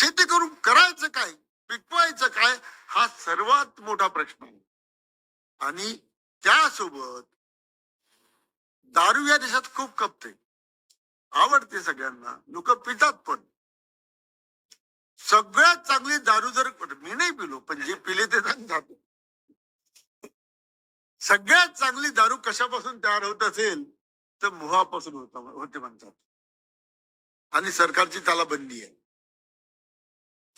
शेती करून करायचं काय पिकवायचं काय हा सर्वात मोठा प्रश्न आहे. आणि त्यासोबत दारू या देशात खूप कपते. आवडते सगळ्यांना लोक पितात पण. सगळ्यात चांगली दारू जर मी नाही पिलो पण जे पिले ते सांगतात सगळ्यात चांगली दारू कशापासून तयार होत असेल तर मोहापासून होता होते म्हणतात. आणि सरकारची त्याला बंदी आहे.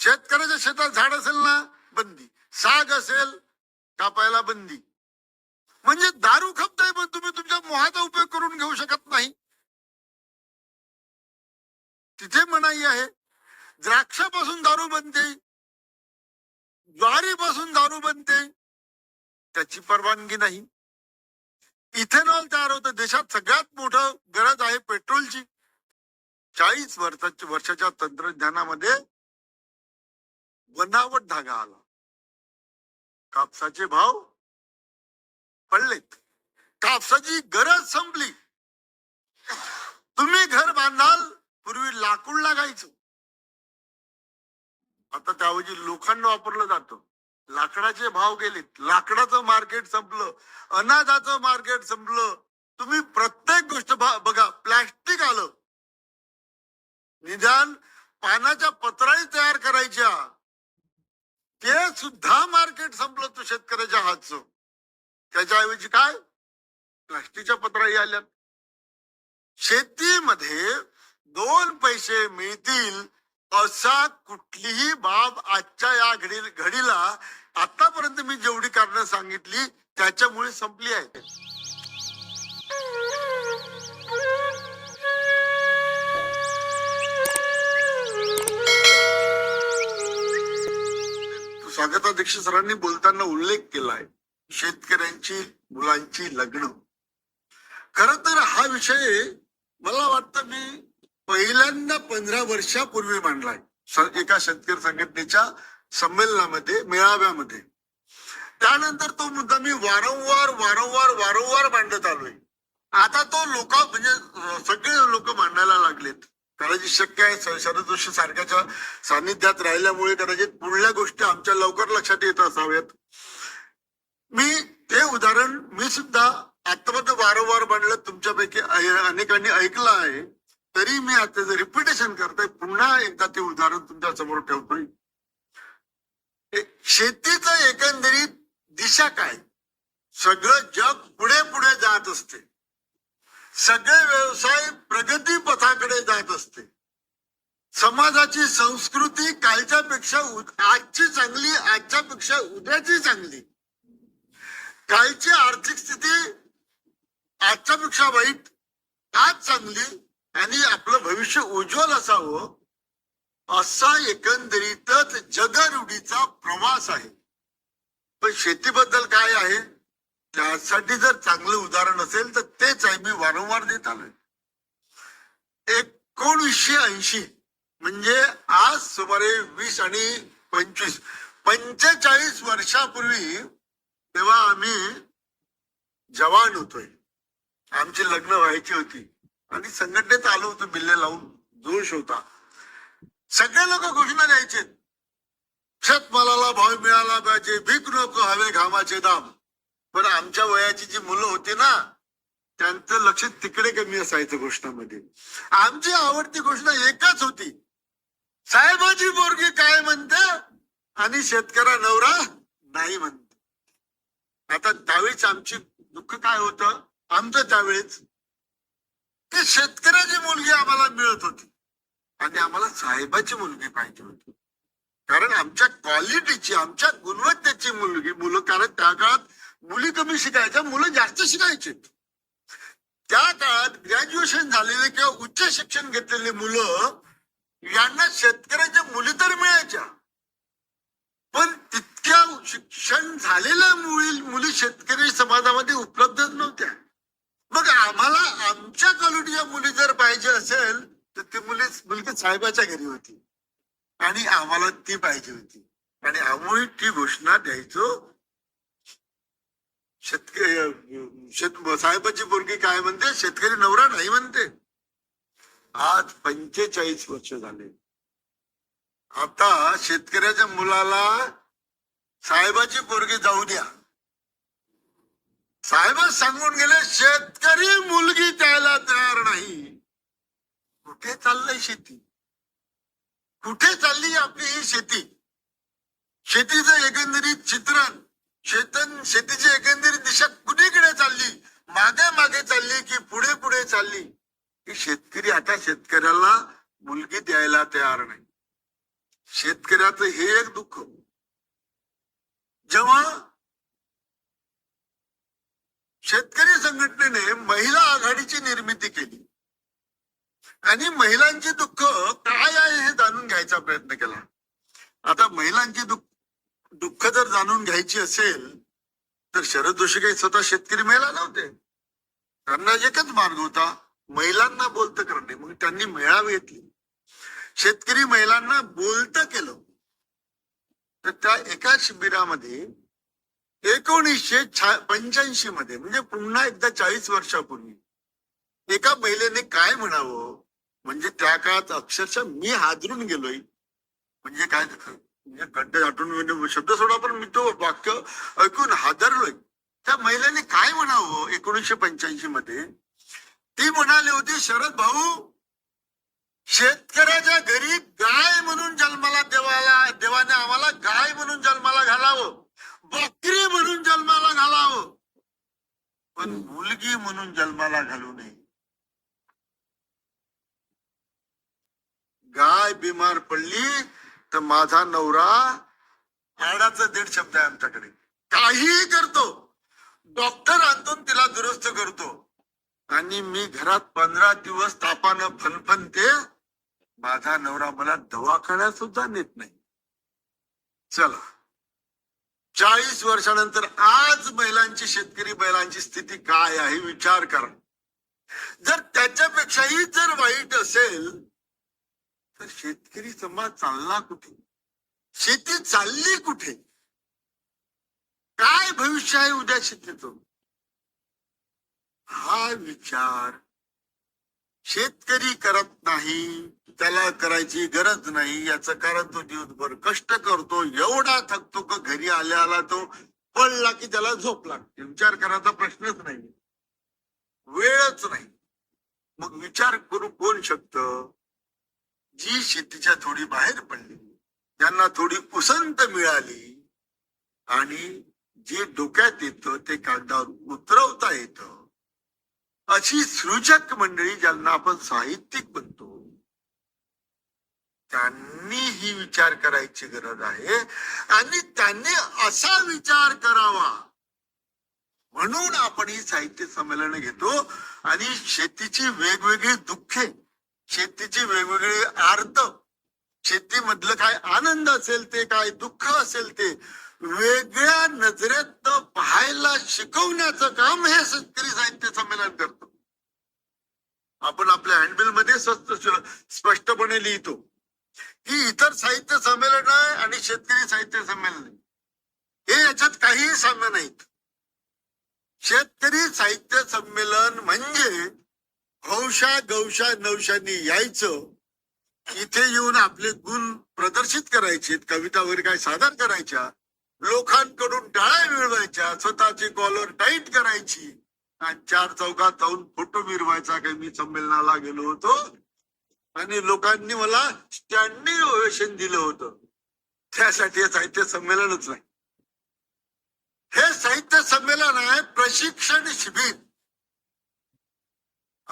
शेतकऱ्याच्या शेतात झाड असेल ना बंदी. साग असेल कापायला बंदी. म्हणजे दारू खपताय पण तुम्ही तुमच्या मोहाचा उपयोग करून घेऊ शकत नाही. तिथे मनाई आहे. द्राक्षापासून दारू बनते. ज्वारीपासून दारू बनते. त्याची परवानगी नाही. इथेनॉल तयार होतं. देशात सगळ्यात मोठं गरज आहे पेट्रोलची. चाळीस वर्षाच्या वर्षाच्या तंत्रज्ञानामध्ये बनावट धागा आला. कापसाचे भाव पडलेत. कापसाची गरज संपली. तुम्ही घर बांधाल पूर्वी लाकूड लागायचं. आता त्याऐवजी लोखंड वापरलं जातं. लाकडाचे भाव गेलेत. लाकडाचं मार्केट संपलं. अनाजाचं मार्केट संपलं. तुम्ही प्रत्येक गोष्ट बघा प्लॅस्टिक आलं. निदान पानाच्या पत्राही तयार करायच्या. ते सुद्धा मार्केट संपलं तो शेतकऱ्याच्या हातचं. त्याच्याऐवजी काय? प्लास्टिकच्या पत्राही आल्या शेतीमध्ये दोन पैसे मिळतील असा कुठलीही बाब आजच्या या घडी घडीला आतापर्यंत मी जेवढी कारणं सांगितली त्याच्यामुळे संपली आहे. अध्यक्ष सरांनी बोलताना उल्लेख केलाय शेतकऱ्यांची मुलांची लग्न. खर तर हा विषय मला वाटतं मी पहिल्यांदा पंधरा वर्षापूर्वी मांडलाय. एका शेतकरी संघटनेच्या संमेलनामध्ये मेळाव्यामध्ये. त्यानंतर तो मुद्दा मी वारंवार वारंवार वारंवार मांडत आलोय. आता तो लोक म्हणजे सगळे लोक मांडायला लागलेत. कदाचित शक्य आहे शरद जोशी सारख्याच्या सानिध्यात राहिल्यामुळे कदाचित पुढल्या गोष्टी आमच्या लवकर लक्षात येत असाव्यात. मी ते उदाहरण मी सुद्धा आतापर्यंत वारंवार म्हणलं तुमच्यापैकी अनेकांनी ऐकलं आहे तरी मी आता रिपिटेशन करतोय पुन्हा एकदा ते उदाहरण तुमच्यासमोर ठेवतोय. शेतीचं एकंदरीत दिशा काय? सगळं जग पुढे पुढे जात असते. सगळे व्यवसाय प्रगती पथाकडे जात असते. समाजाची संस्कृती कालच्या पेक्षा उद- आजची चांगली आजच्या पेक्षा उद्याची चांगली. कालची आर्थिक स्थिती आजच्या पेक्षा वाईट आज चांगली आणि आपलं भविष्य उज्ज्वल असावं असा एकंदरीतच जगरूढीचा प्रवास आहे. पण शेतीबद्दल काय आहे? त्यासाठी जर चांगलं उदाहरण असेल तर तेच आहे. मी वारंवार देत आलोय. एकोणीसशे ऐंशी म्हणजे आज सुमारे वीस आणि पंचवीस पंचेचाळीस वर्षापूर्वी तेव्हा आम्ही जवान होतोय. आमची लग्न व्हायची होती. आणि संघटनेत आलो होतो बिल्ले लावून जोश होता. सगळे लोक घोषणा द्यायचे. शेतमालाला भाव मिळाला पाहिजे भीक नको हवे घामाचे दाम. पण आमच्या वयाची जी मुलं होती ना त्यांचं लक्ष तिकडे कमी असायचं घोषणामध्ये आमची आवडती घोषणा एकच होती. साहेबाची बोरगी काय म्हणते? आणि शेतकऱ्या नवरा नाही म्हणते. आता त्यावेळीच आमची दुःख काय होत? आमचं त्यावेळेस की शेतकऱ्याची मुलगी आम्हाला मिळत होती. आणि आम्हाला साहेबाची मुलगी पाहिजे होती. कारण आमच्या क्वालिटीची आमच्या गुणवत्तेची मुलगी मुलं कारण त्या काळात मुली कमी शिकायच्या मुलं जास्त शिकायचे. त्या काळात ग्रॅज्युएशन झालेले किंवा उच्च शिक्षण घेतलेली मुलं यांना शेतकऱ्याच्या मुली तर मिळायच्या. पण तितक्या शिक्षण झालेल्या मुली मुली शेतकरी समाजामध्ये उपलब्धच नव्हत्या. मग आम्हाला आमच्या क्वालिटीच्या मुली जर पाहिजे असेल तर ती मुली मुलगी साहेबाच्या घरी होती. आणि आम्हाला ती पाहिजे होती. आणि आम्ही ती घोषणा द्यायचो. शेतकरी शेत साहेबाची पोरगी काय म्हणते? शेतकरी नवरा नाही म्हणते. आज पंचेचाळीस वर्ष झाले. आता शेतकऱ्याच्या मुलाला साहेबाची पोरगी जाऊ द्या. साहेब सांगून गेले शेतकरी मुलगी त्याला तयार नाही. कुठे चाललंय शेती? कुठे चालली आपली ही शेती? शेतीचं एकंदरीत चित्रण शेतन शेतीची एकंदरीत दिशा कुणीकडे चालली? मागे मागे चालली की पुढे पुढे चालली? की शेतकरी आता शेतकऱ्याला मुलगी द्यायला तयार नाही. शेतकऱ्याचं हे एक दुःख. जेव्हा शेतकरी संघटनेने महिला आघाडीची निर्मिती केली आणि महिलांची दुःख काय आहे हे जाणून घ्यायचा प्रयत्न केला. आता महिलांची दुःख दुःख जर जाणून घ्यायची असेल तर शरद जोशी काही स्वतः शेतकरी महिला नव्हते. त्यांना एकच मार्ग होता महिलांना बोलत करणे. मग त्यांनी मेळावे घेतली. शेतकरी महिलांना बोलत केलं. तर त्या एका शिबिरामध्ये एकोणीसशे पंच्याऐंशी मध्ये म्हणजे पुन्हा एकदा चाळीस वर्षापूर्वी एका महिलेने काय म्हणावं? म्हणजे त्या काळात अक्षरशः मी हादरून गेलोय. म्हणजे काय म्हणजे गड्डे म्हणजे शब्द सोडा पण मी तो वाक्य ऐकून हादरलोय. त्या महिलेने काय म्हणावं एकोणीसशे पंच्याऐंशी मध्ये? ती म्हणाली होती शरद भाऊ शेतकऱ्याच्या घरी गाय म्हणून जन्माला देवाला देवाने आम्हाला गाय म्हणून जन्माला घालावं बकरी म्हणून जन्माला घालावं पण मुलगी म्हणून जन्माला घालू नये. गाय बिमार पडली तर माझा नवरा आडाचा दीड शब्द आहे आमच्याकडे. काहीही करतो. डॉक्टर आणतो तिला दुरुस्त करतो. आणि मी घरात पंधरा दिवस तापानं फनफनते माझा नवरा मला दवाखान्यात सुद्धा नेत नाही. चला. चाळीस वर्षानंतर आज महिलांची शेतकरी बैलांची स्थिती काय आहे विचार करा. जर त्याच्यापेक्षाही जर वाईट असेल तर शेतकरी समाज चालला कुठे? शेती चालली कुठे? काय भविष्य आहे उद्या शेतीचं? हा विचार शेतकरी करत नाही त्याला करायची गरज नाही याचं कारण तो दिवसभर कष्ट करतो एवढा थकतो का घरी आल्या आला तो पडला की त्याला झोप लागते. विचार करायचा प्रश्नच नाही. वेळच नाही. मग विचार करू कोण शकतं? जी शेतीच्या थोडी बाहेर पडली त्यांना थोडी कुसंत मिळाली. आणि जे डोक्यात येतं ते कागदावर उतरवता येतं. अशी सृजक मंडळी ज्यांना आपण साहित्यिक म्हणतो त्यांनी ही विचार करायची गरज आहे. आणि त्यांनी असा विचार करावा. म्हणून आपण ही साहित्य संमेलन घेतो. आणि शेतीची वेगवेगळी दुःखे शेतीची वेगवेगळी आर्त. शेतीमधलं काय आनंद असेल ते काय दुःख असेल ते वेगळ्या नजरेत पाहायला शिकवण्याचं काम हे शेतकरी साहित्य संमेलन करत. आपण आपल्या हँडबिलमध्ये स्वस्त स्पष्टपणे लिहितो की इतर साहित्य संमेलन आहे आणि शेतकरी साहित्य संमेलन आहे. हे याच्यात काहीही साम्य नाहीत. शेतकरी साहित्य संमेलन म्हणजे हौशा गौशा नवशांनी यायचं. इथे येऊन आपले गुण प्रदर्शित करायचे कविता वगैरे काय सादर करायच्या लोकांकडून टाळ्या मिळवायच्या स्वतःची कॉलर टाईट करायची. आणि चार चौकात जाऊन फोटो मिरवायचा काही मी संमेलनाला गेलो होतो. आणि लोकांनी मला स्टँडिंग ओवेशन दिलं होतं. त्यासाठी हे साहित्य संमेलनच नाही. हे साहित्य संमेलन आहे प्रशिक्षण शिबिर.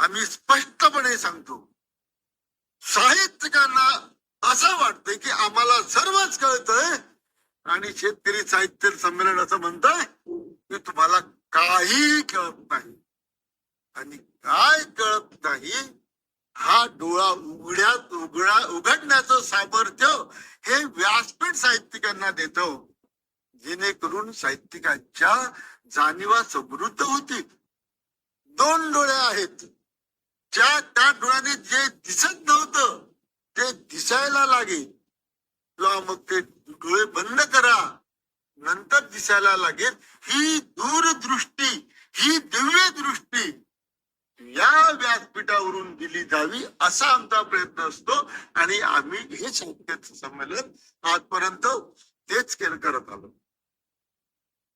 आम्ही स्पष्टपणे सांगतो. साहित्यिकांना असं वाटतंय की आम्हाला सर्वच कळतंय. आणि शेतकरी साहित्य संमेलन असं म्हणतंय की तुम्हाला काही कळत नाही. आणि काय कळत नाही? हा डोळा उघड्यात उघडा उघडण्याचं सामर्थ्य हे व्यासपीठ साहित्यिकांना देतो. जेणेकरून साहित्यिकांच्या जाणीवा समृद्ध होतील. दोन डोळे आहेत. ज्या त्या डोळ्याने जे दिसत नव्हतं ते दिसायला लागेल. किंवा मग ते डोळे बंद करा नंतर दिसायला लागेल. ही दूरदृष्टी ही दिव्य दृष्टी या व्यासपीठावरून दिली जावी असा आमचा प्रयत्न असतो. आणि आम्ही हे साहित्य संमेलन आजपर्यंत तेच केलं करत आलो.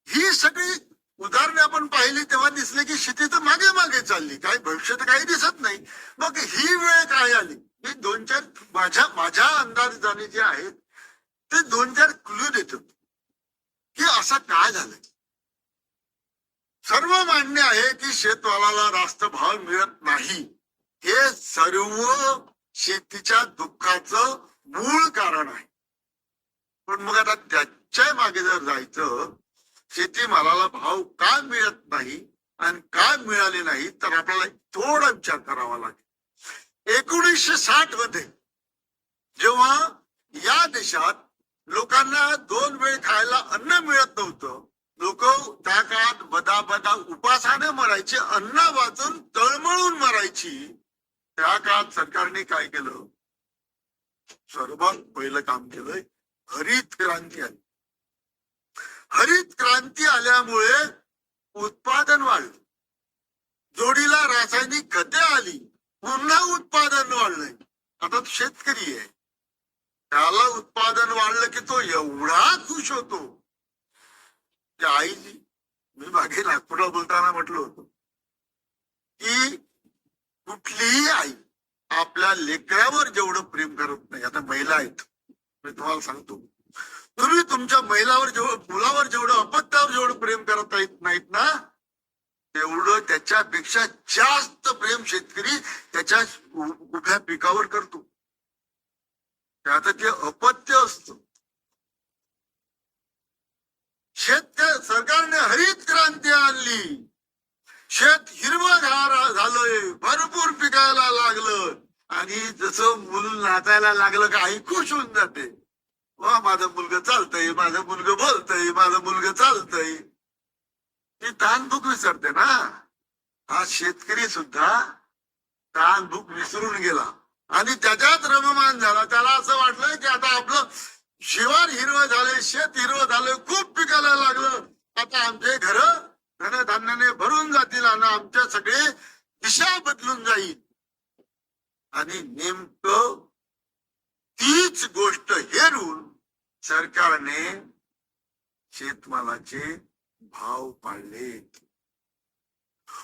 ही सगळी उदाहरणे आपण पाहिली तेव्हा दिसले की शेती तर मागे मागे चालली. काय भविष्य तर काही दिसत नाही. मग ही वेळ काय आली? मी दोन चार माझ्या माझ्या अंदाजाने जे आहेत ते दोन चार क्लू देतो की असं काय झालंय? सर्व मान्य आहे की शेतमालाला रास्त भाव मिळत नाही. हे सर्व शेतीच्या दुःखाचं मूळ कारण आहे. पण मग आता त्याच्यामागे जर जायचं शेतीमालाला भाव का मिळत नाही आणि का मिळाले नाही तर आपल्याला थोडा विचार करावा लागेल. एकोणीसशे साठमध्ये जेव्हा या देशात लोकांना दोन वेळ खायला अन्न मिळत नव्हतं लोक त्या काळात बदा बदा उपासाने मरायचे अन्न वाचून तळमळून मरायची त्या काळात सरकारने काय केलं? सर्वात पहिलं काम केलंय हरित क्रांती आली. हरित क्रांती आल्यामुळे उत्पादन वाढलं. जोडीला रासायनिक खते आली पुन्हा उत्पादन वाढलंय. आता शेतकरी आहे. त्याला उत्पादन वाढलं की तो एवढा खुश होतो. त्या आईजी मी मागे नागपूरला बोलताना म्हटलं होतं की कुठलीही आई आपल्या लेकरावर जेवढं प्रेम करत नाही आता महिला आहेत मी तुम्हाला सांगतो. तुम्ही तुमच्या महिलावर जेवढं मुलावर जेवढं अपत्यावर जेवढं प्रेम करत येत नाहीत ना तेवढं त्याच्यापेक्षा जास्त प्रेम शेतकरी त्याच्या उभ्या पिकावर करतो. त्यात ते अपत्य असत. शेत सरकारने हरित क्रांती आणली. शेत हिरवंगार झालंय भरपूर पिकायला लागलं. आणि जसं मूल नाचायला लागलं का आई खुश होऊन जाते हो माझा मुलगा चालतंय माझा मुलगा बोलतय माझा मुलगा चालतंय. ती तानभूक विसरते ना. हा शेतकरी सुद्धा तानभूक विसरून गेला. आणि त्याच्यात रममान झाला. त्याला असं वाटलं की आता आपलं शिवार हिरवं झालंय शेत हिरवं झालंय खूप पिकायला लागलं. आता आमचे घर धनधान्याने भरून जातील आणि आमच्या सगळे दिशा बदलून जाईल. आणि नेमकं तीच गोष्ट हेरून सरकारने शेतमालाचे भाव पाडले.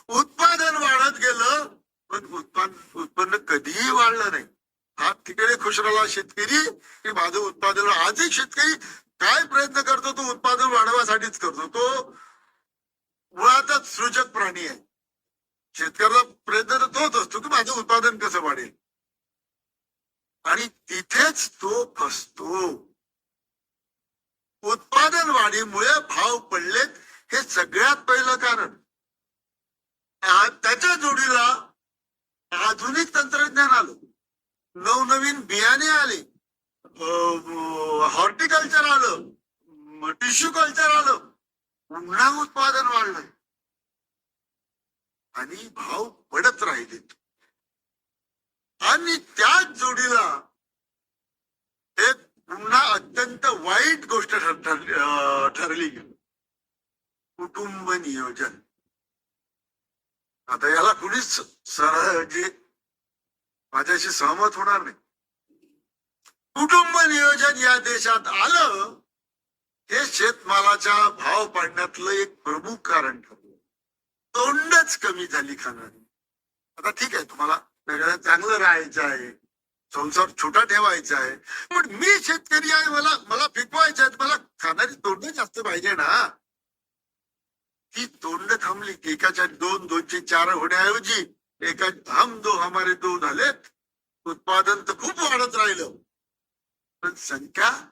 उत्पादन वाढत गेलं पण उत्पादन उत्पन्न कधीही वाढलं नाही. हा तिकडे खुश राहिला शेतकरी की माझं उत्पादन आजही शेतकरी काय प्रयत्न करतो तो उत्पादन वाढवासाठीच करतो. तो मुळातच सृजक प्राणी आहे. शेतकऱ्याला प्रयत्न तर तोच असतो की माझं उत्पादन कसं वाढेल? आणि तिथेच तो फसतो. उत्पादन वाढीमुळे भाव पडलेत हे सगळ्यात पहिलं कारण. त्याच्या जोडीला आधुनिक तंत्रज्ञान आलं. नवनवीन बियाणे आले. हॉर्टिकल्चर आलं. टिश्यू कल्चर आलं. पुन्हा उत्पादन वाढलं. आणि भाव पडत राहिले आणि त्याच जोडीला एक पुन्हा अत्यंत वाईट गोष्ट ठरली. कुटुंब नियोजन. आता याला कुणीच सहजे जे माझ्याशी सहमत होणार नाही. कुटुंब नियोजन या देशात आलं हे शेतमालाच्या भाव पाडण्यातलं एक प्रमुख कारण ठरलं. तोंडच कमी झाली खाणारी आता ठीक आहे तुम्हाला वेगळं चांगलं राहायचं आहे. संसार छोटा ठेवायचा आहे. पण मी शेतकरी आहे मला मला पिकवायचं आहे मला खाणारी तोंड जास्त पाहिजे ना. ती तोंड थांबली एकाच्या दोन दोनशे चार होण्याऐवजी एका हम दो हमारे दो झालेत. उत्पादन तर खूप वाढत राहिलं. पण संख्या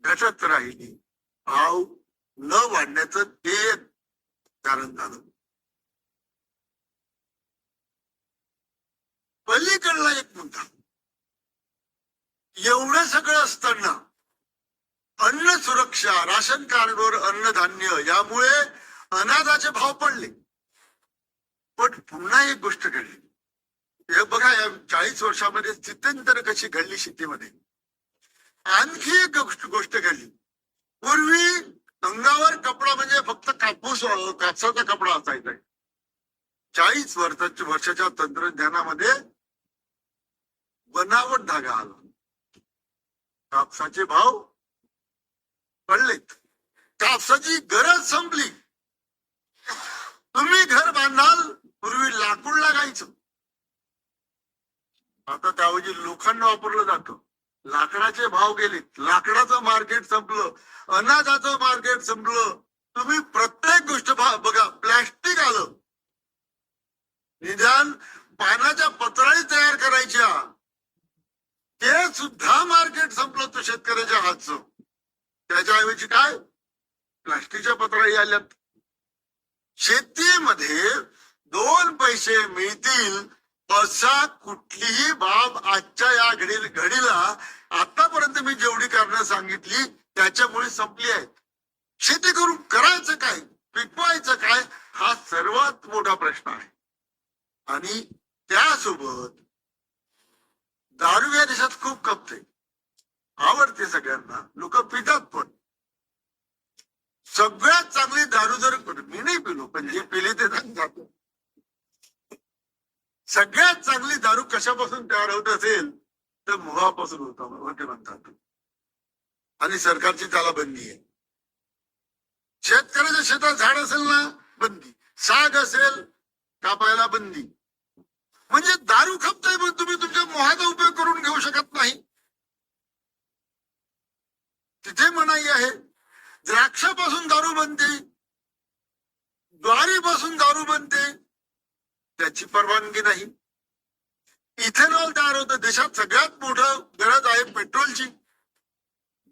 घटत राहिली. भाव न वाढण्याचं ते कारण झालं. पलीकडला एक मुद्दा. एवढं सगळं असताना अन्न सुरक्षा राशन कार्डवर अन्नधान्य यामुळे अनाथाचे भाव पडले. पण पुन्हा एक गोष्ट घडली. हे बघा या चाळीस वर्षामध्ये स्थित्यंतर कशी घडली शेतीमध्ये? आणखी एक गोष्ट घडली. पूर्वी अंगावर कपडा म्हणजे फक्त कापूस कापसाचा कपडा असायचा. चाळीस वर्षाच्या वर्षाच्या तंत्रज्ञानामध्ये बनावट धागा आला. कापसाचे भाव पडलेत. कापसाची गरज संपली. तुम्ही घर बांधाल पूर्वी लाकूड लागायचं. आता त्याऐवजी लोखंड वापरलं जातं. लाकडाचे भाव गेलेत. लाकडाचं मार्केट संपलं. अनाजाचं मार्केट संपलं. तुम्ही प्रत्येक गोष्ट पहा- बघा प्लॅस्टिक आलं निदान पानाच्या पत्राही तयार करायच्या ते सुद्धा मार्केट संपलं तो शेतकऱ्याच्या हातचं त्याच्याऐवजी काय? प्लास्टिकच्या पत्राही आल्यात. शेतीमध्ये दोन पैसे मिळतील असा कुठलीही बाब आजच्या या घडी घडीला आतापर्यंत मी जेवढी कारण सांगितली त्याच्यामुळे संपली आहे शेती करून करायचं काय? पिकवायचं काय? हा सर्वात मोठा प्रश्न आहे. आणि त्यासोबत दारू या देशात खूप कपते आवडते सगळ्यांना लोक पितात पण सगळ्यात चांगली दारू जर मी नाही पिलो पण जे पिले ते सांगतात सगळ्यात चांगली दारू कशापासून तयार होत असेल तर मोहापासून होता म्हणजे म्हणतात आणि सरकारची त्याला बंदी आहे. शेतकऱ्याच्या शेतात झाड असेल ना बंदी. साग असेल कापायला बंदी. म्हणजे दारू खपताय पण तुम्ही तुमच्या मोहाचा उपयोग करून घेऊ शकत नाही. तिथे मनाई आहे. द्राक्षापासून दारू बनते. ज्वारीपासून दारू बनते. त्याची परवानगी नाही. इथेनॉल तयार होतं. देशात सगळ्यात मोठं गरज आहे पेट्रोलची.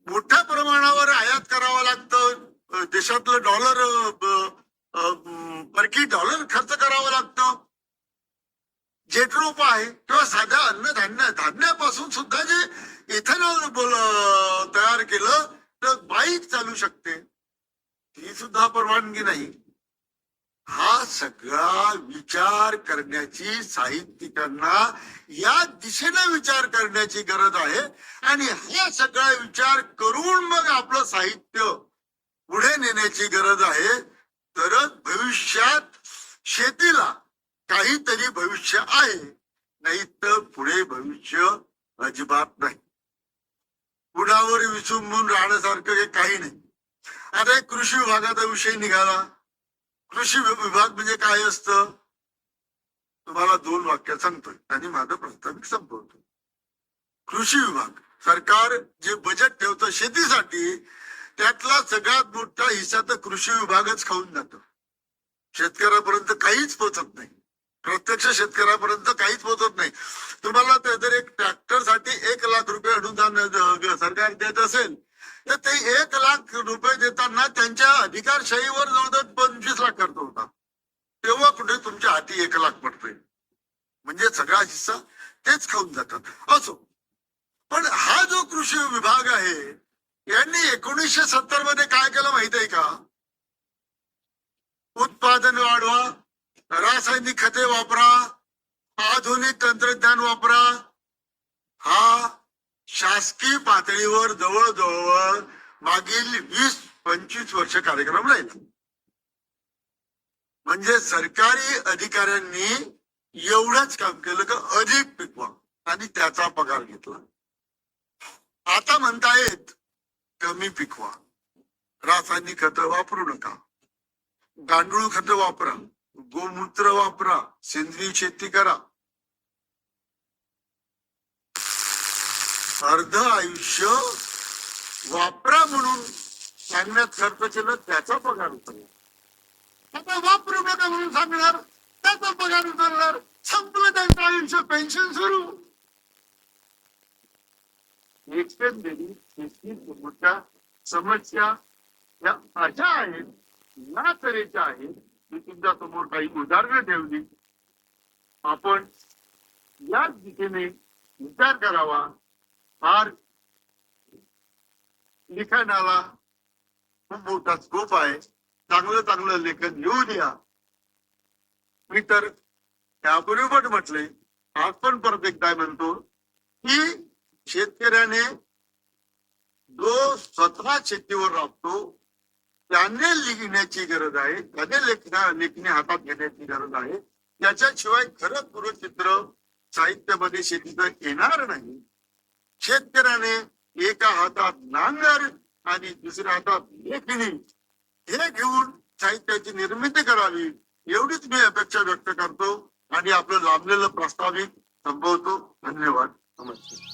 मोठ्या प्रमाणावर आयात करावं लागतं. देशातलं डॉलर परकी डॉलर खर्च करावं लागतं. जेट्रोप आहे किंवा साध्या अन्नधान्य धान्यापासून सुद्धा जे इथेनॉल बोल- तयार केलं तर बाईक चालू शकते. ही सुद्धा परवानगी नाही. हा सगळा विचार करण्याची साहित्यिकांना या दिशेने विचार करण्याची गरज आहे. आणि हा सगळा विचार करून मग आपलं साहित्य पुढे नेण्याची गरज आहे. तरच भविष्यात शेतीला काहीतरी भविष्य आहे. नाही तर पुढे भविष्य अजिबात नाही. कुणावर विसंबून राहण्यासारखं हे काही नाही. आता एक कृषी विभागाचा विषय निघाला. कृषी विभाग म्हणजे काय असतं? तुम्हाला दोन वाक्यात सांगतोय. आणि माझं प्राथमिक संपवतो. कृषी विभाग सरकार जे बजेट ठेवतं शेतीसाठी त्यातला सगळ्यात मोठा हिस्सा तर कृषी विभागच खाऊन जातो. शेतकऱ्यापर्यंत काहीच पोचत नाही. प्रत्यक्ष शेतकऱ्यापर्यंत काहीच पोचत नाही. तुम्हाला जर एक ट्रॅक्टरसाठी एक लाख रुपये अनुदान सरकार देत असेल तर ते एक लाख रुपये देताना त्यांच्या अधिकारशाहीवर जवळजवळ पंचवीस लाख खर्च होता. तेव्हा कुठे तुमच्या हाती एक लाख पडतोय. म्हणजे सगळा हिस्सा तेच खाऊन जातात. असो. पण हा जो कृषी विभाग आहे यांनी एकोणीसशे सत्तरमध्ये काय केलं माहीत आहे का? उत्पादन वाढवा रासायनिक खते वापरा आधुनिक तंत्रज्ञान वापरा. हा शासकीय पातळीवर जवळजवळ मागील वीस पंचवीस वर्ष कार्यक्रम राहिला. म्हणजे सरकारी अधिकाऱ्यांनी एवढंच काम केलं का अधिक पिकवा आणि त्याचा पगार घेतला. आता म्हणतायत कमी पिकवा. रासायनिक खत वापरू नका. गांडूळ खत वापरा. गोमूत्र वापरा. सेंद्रिय शेती करा. अर्ध आयुष्य वापरा म्हणून सांगण्यात खर्च केलं त्याचा पगार उतरला आता वापरू नका म्हणून सांगणार त्याचा पगार उतरणार संपलं त्यांचं आयुष्य पेन्शन सुरू. एकंदरीत समस्या या अशा आहेत या तऱ्हेच्या आहेत. मी तुमच्यासमोर काही उदाहरणं ठेवली. आपण याच दिशेने विचार करावा. फार लिखाणाला खूप मोठा स्कोप आहे. चांगलं चांगलं लेखन लिहून या मी तर त्यापूर्वी पण म्हटले आज पण परत एकदा म्हणतो की शेतकऱ्याने जो स्वतः शेतीवर राबतो त्याने लिहिण्याची गरज आहे त्याने लेखना लेखणी हातात घेण्याची गरज आहे. त्याच्याशिवाय खरं पूर्वचित्र साहित्यामध्ये शेतीचं येणार नाही. शेतकऱ्याने एका हातात नांगर आणि दुसऱ्या हातात लेखणी हे घेऊन साहित्याची निर्मिती करावी एवढीच मी अपेक्षा व्यक्त करतो आणि आपलं लांबलेलं प्रस्तावित संभवतो धन्यवाद. नमस्कार